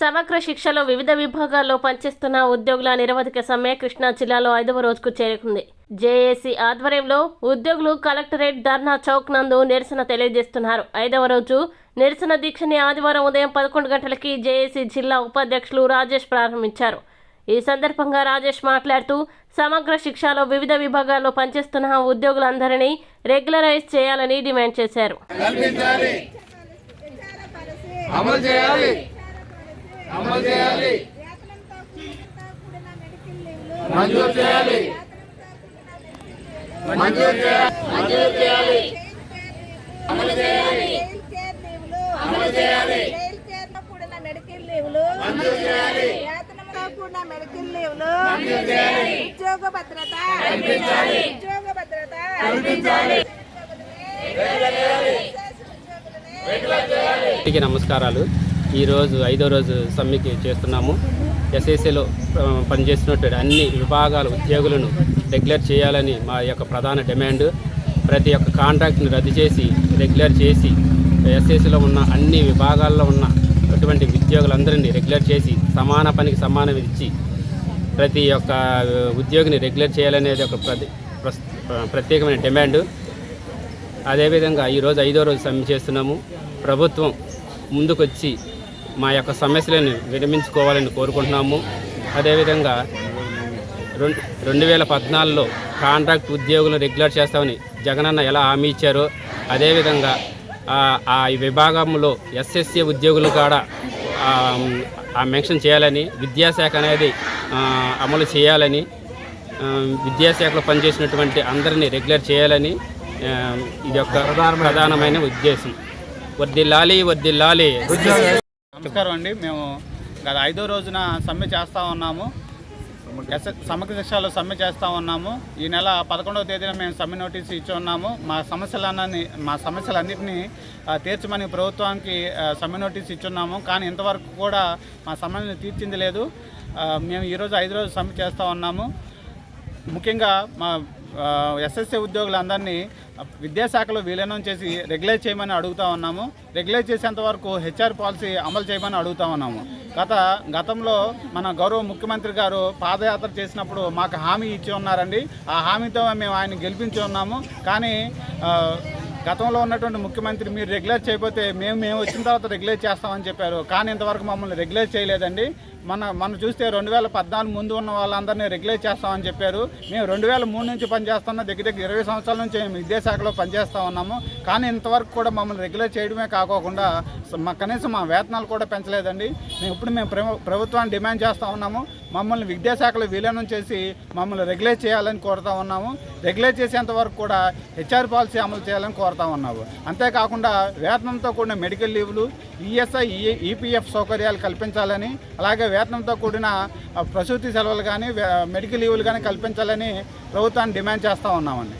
సమగ్ర శిక్షలో వివిధ విభాగాల్లో పనిచేస్తున్న ఉద్యోగుల నిరవధిక సమ్మె కృష్ణా జిల్లాలో ఐదవ రోజుకు చేరుకుంది. జేఏసీ ఆధ్వర్యంలో ఉద్యోగులు కలెక్టరేట్ ధర్నా చౌక్ నందు నిరసన తెలియజేస్తున్నారు. ఐదవ రోజు నిరసన దీక్షని ఆదివారం ఉదయం పదకొండు గంటలకి జేఏసీ జిల్లా ఉపాధ్యక్షులు రాజేష్ ప్రారంభించారు. ఈ సందర్భంగా రాజేష్ మాట్లాడుతూ సమగ్ర శిక్షలో వివిధ విభాగాల్లో పనిచేస్తున్న ఉద్యోగులందరినీ రెగ్యులరైజ్ చేయాలని డిమాండ్ చేశారు. అమలు చేయాలి. అమలు చేయాలి. మంజూరు చేయాలి. మంజూరు చేయాలి. అమలు చేయాలి. అమలు చేయాలి. కూడిన మెడికల్ లీవ్లు మెడికల్ ఉద్యోగ భద్రత ఉద్యోగ భద్రత అందరికీ నమస్కారాలు. ఈరోజు ఐదో రోజు సమ్మెకి చేస్తున్నాము. ఎస్ఎస్సిలో పనిచేస్తున్నటువంటి అన్ని విభాగాల ఉద్యోగులను రెగ్యులర్ చేయాలని మా యొక్క ప్రధాన డిమాండ్. ప్రతి ఒక్క కాంట్రాక్ట్ని రద్దు చేసి రెగ్యులర్ చేసి ఎస్ఏసీలో ఉన్న అన్ని విభాగాల్లో ఉన్న అటువంటి ఉద్యోగులందరినీ రెగ్యులర్ చేసి సమాన పనికి సమానం ఇచ్చి ప్రతి ఒక్క ఉద్యోగిని రెగ్యులర్ చేయాలనేది ఒక ప్రతి ప్రస్- ప్రత్యేకమైన డిమాండ్. అదేవిధంగా ఈరోజు ఐదో రోజు సమ్మె చేస్తున్నాము. ప్రభుత్వం ముందుకొచ్చి మా యొక్క సమస్యలను విరమించుకోవాలని కోరుకుంటున్నాము. అదేవిధంగా రెండు రెండు వేల పద్నాలుగులో కాంట్రాక్ట్ ఉద్యోగులను రెగ్యులర్ చేస్తామని జగనన్న ఎలా హామీ ఇచ్చారో అదేవిధంగా ఆ- విభాగంలో ఎస్ఎస్సి ఉద్యోగులు కూడా మెన్షన్ చేయాలని విద్యాశాఖ అనేది అమలు చేయాలని విద్యాశాఖలో పనిచేసినటువంటి అందరినీ రెగ్యులర్ చేయాలని ఇది యొక్క ప్రధానమైన ఉద్దేశం. వర్దిల్లాలి వర్దిల్లాలి నమస్కారం అండి. మేము గత ఐదో రోజున సమ్మె చేస్తూ ఉన్నాము. సమగ్ర శిక్షలో సమ్మె చేస్తూ ఉన్నాము. ఈ నెల పదకొండవ తేదీన మేము సమ్మె నోటీస్ ఇచ్చి ఉన్నాము. మా సమస్యలన్నీ మా సమస్యలన్నింటినీ తీర్చమని ప్రభుత్వానికి సమ్మె నోటీస్ ఇచ్చున్నాము కానీ ఇంతవరకు కూడా మా సమస్యను తీర్చింది లేదు. మేము ఈరోజు ఐదు రోజులు సమ్మె చేస్తూ ఉన్నాము. ముఖ్యంగా మా ఎస్ఎస్సీ ఉద్యోగులందరినీ విద్యాశాఖలో విలీనం చేసి రెగ్యులేట్ చేయమని అడుగుతా ఉన్నాము. రెగ్యులేట్ చేసేంత వరకు హెచ్ఆర్ పాలసీ అమలు చేయమని అడుగుతా ఉన్నాము. గత గతంలో మన గౌరవ ముఖ్యమంత్రి గారు పాదయాత్ర చేసినప్పుడు మాకు హామీ ఇచ్చి ఉన్నారండి. ఆ హామీతో మేము ఆయన గెలిపించి ఉన్నాము. కానీ గతంలో ఉన్నటువంటి ముఖ్యమంత్రి మీరు రెగ్యులేట్ చేయకపోతే మేము మేము వచ్చిన తర్వాత రెగ్యులేట్ చేస్తామని చెప్పారు. కానీ ఇంతవరకు మమ్మల్ని రెగ్యులేట్ చేయలేదండి. మన మనం చూస్తే రెండు వేల పద్నాలుగు ముందు ఉన్న వాళ్ళందరినీ రెగ్యులేట్ చేస్తామని చెప్పారు. మేము రెండు వేల మూడు నుంచి పనిచేస్తున్న దగ్గర దగ్గర ఇరవై సంవత్సరాల నుంచి మేము విద్యాశాఖలో పనిచేస్తూ ఉన్నాము. కానీ ఇంతవరకు కూడా మమ్మల్ని రెగ్యులేట్ చేయడమే కాకోకుండా మా కనీసం మా వేతనాలు కూడా పెంచలేదండి. మేము ఇప్పుడు మేము ప్రభుత్వాన్ని డిమాండ్ చేస్తూ ఉన్నాము. మమ్మల్ని విద్యాశాఖలో విలీనం చేసి మమ్మల్ని రెగ్యులేట్ చేయాలని కోరుతా ఉన్నాము. రెగ్యులేట్ చేసేంత వరకు కూడా హెచ్ఆర్ పాలసీ అమలు చేయాలని కోరుతా ఉన్నాము. అంతేకాకుండా వేతనంతో కూడిన మెడికల్ లీవ్లు ఈఎస్ఐ ఈపీఎఫ్ సౌకర్యాలు కల్పించాలని అలాగే వేతనంతో కూడిన ప్రసూతి సెలవులు కానీ మెడికల్ లీవులు కానీ కల్పించాలని ప్రభుత్వాన్ని డిమాండ్ చేస్తూ ఉన్నామండి.